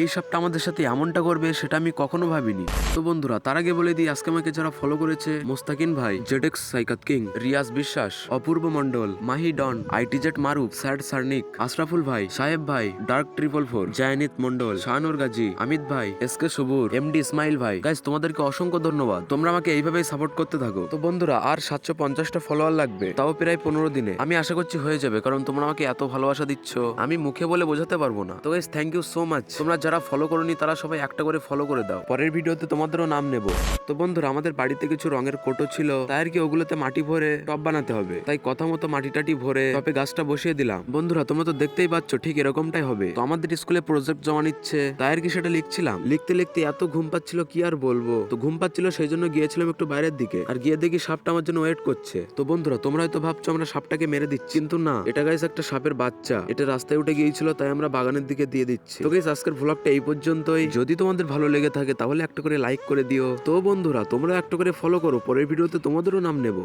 এই সাপটা আমাদের সাথে এমনটা করবে সেটা আমি কখনো ভাবিনি। তো বন্ধুরা, তার আগে বলে দিই, আজকে আমাকে যারা ফলো করেছে, মোস্তাকিন ভাই, জেডেক্স, Saikat king, Riyaz Biswas, Apurba Mondal Mahi don IT jet Maruf, sad সার্নিক, Ashraful ভাই সাহেব ভাই, ডার্ক ট্রিপল ফোর, জায়নিত মন্ডল শাহানুর গাজী, আমিত ভাই S K Sabur, MD Ismail ভাই। গাইজ তোমাদেরকে অসংখ্য ধন্যবাদ। তোমরা আমাকে এইভাবেই সাপোর্ট করতে থাকো। তো বন্ধুরা, আর সাতশো পঞ্চাশটা ফলোয়ার লাগবে, তাও প্রায় পনেরো দিনে। আমি আশা করছি হয়ে যাবে, কারণ তোমরা আমাকে এত ভালোবাসা দিচ্ছ, আমি মুখে বলে বোঝাতে পারব না। তো guys thank you so much তোমরা যারা ফলো করোনি, তারা সবাই একটা করে ফলো করে দাও। পরের ভিডিওতে তোমাদেরও নাম নেব। তো বন্ধুরা, আমাদের বাড়িতে কিছু রঙের কোটো ছিল। তাই আর কি ওগুলোতে মাটি ভরে টব বানাতে হবে। তাই কথা মতো মাটি টাটি ভরে টপে গাছটা বসিয়ে দিলাম। বন্ধুরা, তোমরা তো দেখতেই পাচ্ছ, ঠিক এরকমটাই হবে। তো আমাদের স্কুলে প্রজেক্ট জমা নিচ্ছে। তাই আর কি সেটা লিখছিলাম। লিখতে লিখতে এত ঘুম পাচ্ছিল, কি আর বলব? তো ঘুম পাচ্ছিল সেই জন্য গিয়েছিলাম একটু বাইরের দিকে। আর গিয়ে দেখি সাপটা আমার জন্য ওয়েট করছে। তো বন্ধুরা, তোমরা হয়তো ভাবছ আমরা সাপটাকে মেরে দিচ্ছি। কিন্তু না, এটা গাইস একটা সাপের বাচ্চা। এটা রাস্তায় উঠে গিয়েছিল, তাই আমরা বাগানের দিকে দিয়ে দিচ্ছি। তো গাইস আজকের ভ্লগটা এই পর্যন্তই। যদি তোমাদের ভালো লেগে থাকে, তাহলে একটা করে লাইক করে দিও। তো বন্ধুরা, তোমরা একটা করে ফলো করো, পরের ভিডিওতে তোমাদেরও নাম নেব।